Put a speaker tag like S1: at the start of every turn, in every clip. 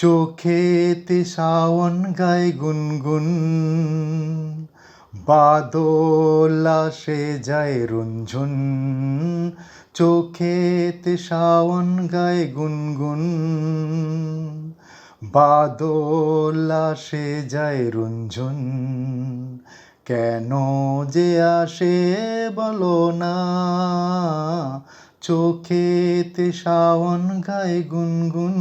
S1: চোখেতে শাওন গায় গুনগুন, বাদল আসে যায় রুনঝুন। চোখেতে শাওন গায় গুনগুন, বাদল আসে যায় রুনঝুন। কেন যে আসে বলো না চোখেতে শাওন গায় গুনগুন।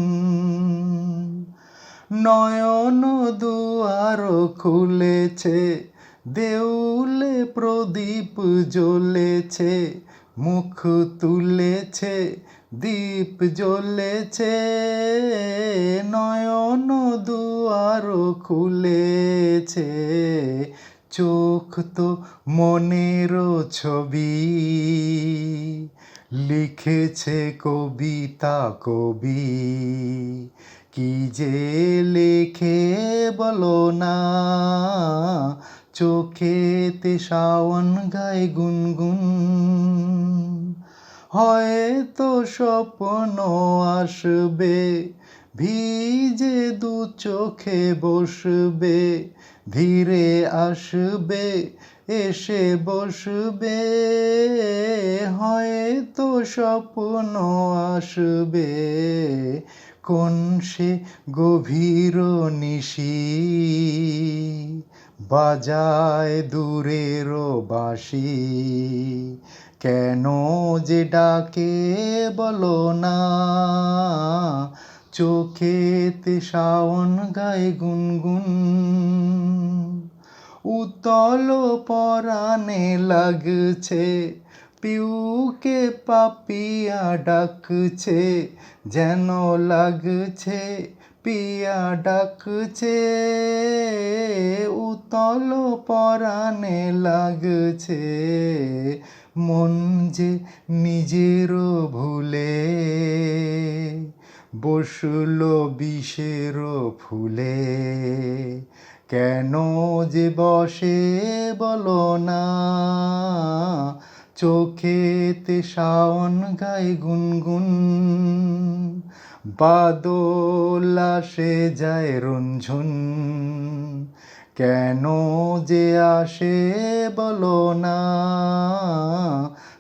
S1: নয়ন দুয়ার খুলেছে, দেউলে প্রদীপ জ্বলেছে, মুখ তুলেছে, দীপ জ্বলেছে। নয়ন দুয়ার খুলেছে, চোখ তো মনের ছবি। লিখেছে কবিতা কবি। কি যে লেখে বলো না, চোখেতে শাওন গায় গুনগুন। হয়তো স্বপ্ন আসবে, ভিজে দু চোখে বসবে ধীরে আসবে, এসে বসবে, হয়তো স্বপ্ন আসবে। কোন সে গভীর নিশি? বাজায় দূরের বাঁশি কেন যে ডাকে বলো না? চোখেতে শাওন গায় গুনগুন। উতল পরাণে লাগছে, পিউকে পাপিয়া ডাকছে, যেন লাগছে পিয়া ডাকছে। উতল পরাণে লাগছে, মন যে নিজের ভুলে, বসল বিষের ফুলে। কেন যে বসে বলো না? চোখেতে শাওন গায় গুনগুন, বাদল আসে যায় রুনঝুন। কেন যে আসে বলো না?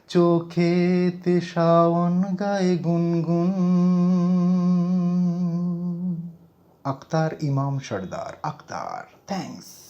S1: চোখেতে শাওন গায় গুনগুন અખ્તાર ઇમામ સરદાર અખ્તાર થેન્ક્સ